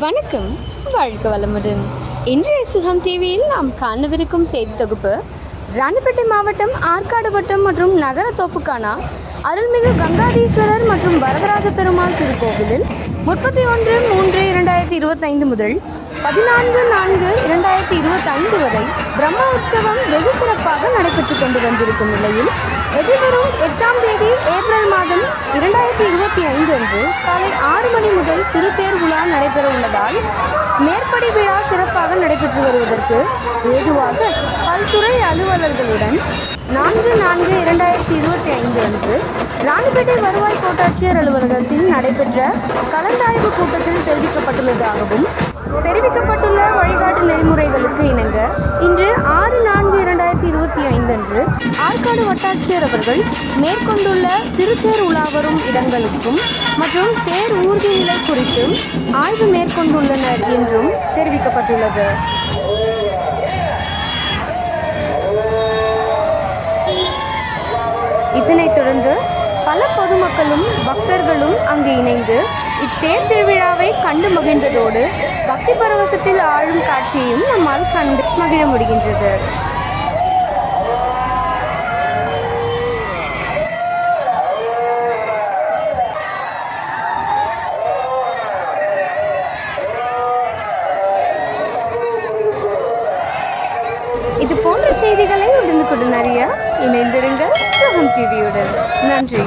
வணக்கம் வாழ்க வளமுடன். இன்றைய சுகம் டிவியில் நாம் காணவிருக்கும் செய்தி தொகுப்பு ராணிப்பேட்டை மாவட்டம் ஆற்காடு வட்டம் மற்றும் நகர தோப்புக்கானா அருள்மிகு கங்காதீஸ்வரர் மற்றும் வரதராஜ பெருமாள் திருக்கோவிலில் முப்பத்தி ஒன்று மூன்று இரண்டாயிரத்தி இருபத்தைந்து முதல் பதினான்கு நான்கு இரண்டாயிரத்தி இருபத்தி ஐந்து வரை பிரம்ம உற்சவம் வெகு சிறப்பாக நடைபெற்று கொண்டு வந்திருக்கும் நிலையில் எதிர்வரும் எட்டாம் தேதி ஏப்ரல் மாதம் இரண்டாயிரத்தி இருபத்தி ஐந்து அன்று காலை ஆறு மணி முதல் திருத்தேர் விழா நடைபெற உள்ளதால் மேற்படி விழா சிறப்பாக நடைபெற்று வருவதற்கு ஏதுவாக பல்துறை அலுவலர்களுடன் நான்கு நான்கு இரண்டாயிரத்தி இருபத்தி ஐந்து அன்று ராணிப்பேட்டை வருவாய் கோட்டாட்சியர் அலுவலகத்தில் நடைபெற்ற கலந்தாய்வு கூட்டத்தில் தெரிவிக்கப்பட்டுள்ளதாகவும் தெரிவிக்கப்பட்டுள்ள வழிகாட்டு நெறிமுறைகளுக்கு இணங்க இன்று ஆறு நான்கு இரண்டாயிரத்தி இருபத்தி ஐந்து அன்று ஆற்காடு வட்டாட்சியர் அவர்கள் மேற்கொண்டுள்ள திருத்தேர் உலாவரும் இடங்களுக்கும் மற்றும் தேர் ஊர்தி நிலை குறித்தும் ஆய்வு மேற்கொண்டுள்ளனர் என்றும் தெரிவிக்கப்பட்டுள்ளது. இதனைத் தொடர்ந்து பல பொதுமக்களும் பக்தர்களும் அங்கு இணைந்து இத்தேர் திருவிழாவை கண்டு மகிழ்ந்ததோடு பக்தி பரவசத்தில் ஆழும் காட்சியையும் நம்மால் கண்டு மகிழ முடிகின்றது. இது போன்ற செய்திகளை உடனுக்குடன் அறிய இணைந்திருங்கள் சுகம் டிவியுடன். நன்றி.